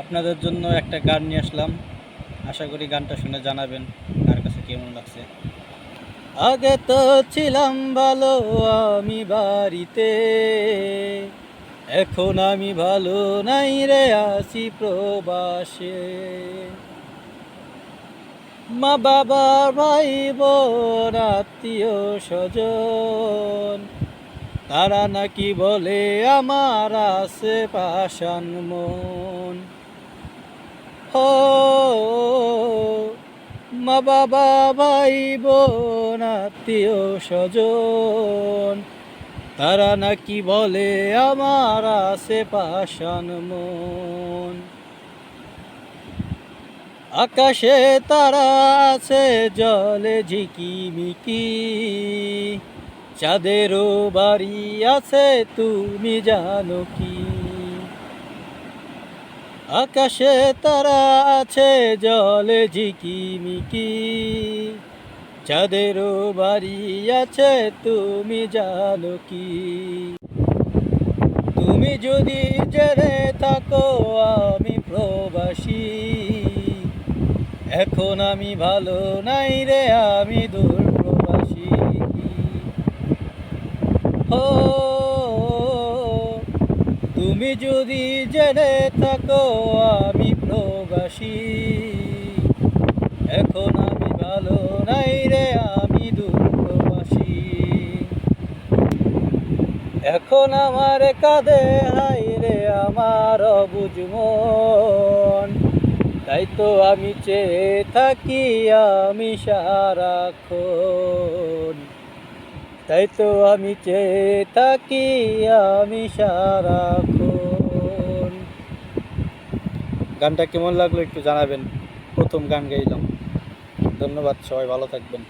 আপনাদের জন্য একটা গান নিয়ে আসলাম। আশা করি গানটা শুনে জানাবেন কার কাছে কেমন লাগছে। আগে তো ছিলাম ভালো, আমি বাড়িতে। এখন আমি ভালো নাই রে আসি প্রবাসে। মা বাবা, ভাই বোন, আত্মীয় স্বজন, তারা নাকি বলে আমার আছে পাশান মন। হো, মা বাবা, ভাই বোন, আত্মীয় স্বজন, তারা নাকি বলে আমার আছে পাশান মন। আকাশে তারা আছে, জলে ঝিকিমিকি, চাঁদেরও বাড়ি আছে, তুমি জানো কি আকাশে তারা আছে, জলে ঝিকিমিকি। চাঁদেরও বাড়ি আছে, তুমি জানো কি? তুমি যদি জেনে থাকো, আমি প্রবাসী। এখন আমি ভালো নাই রে, আমি দূর প্রবাসী। ও তুমি যদি জেনে থাকো, আমি প্রবাসী। এখন আমি ভালো নাই রে, আমি দূর প্রবাসী এখন আমার কাঁধে হাই রে, আমার অবুঝ মন। তাই তো আমি চেয়ে থাকি, আমি সারাক্ষণ। তাই তো আমি চেয়ে থাকি আমি সারা গানটা কেমন লাগল একটু জানাবেন। প্রথম গান গাইলাম। ধন্যবাদ, সবাই ভালো থাকবেন।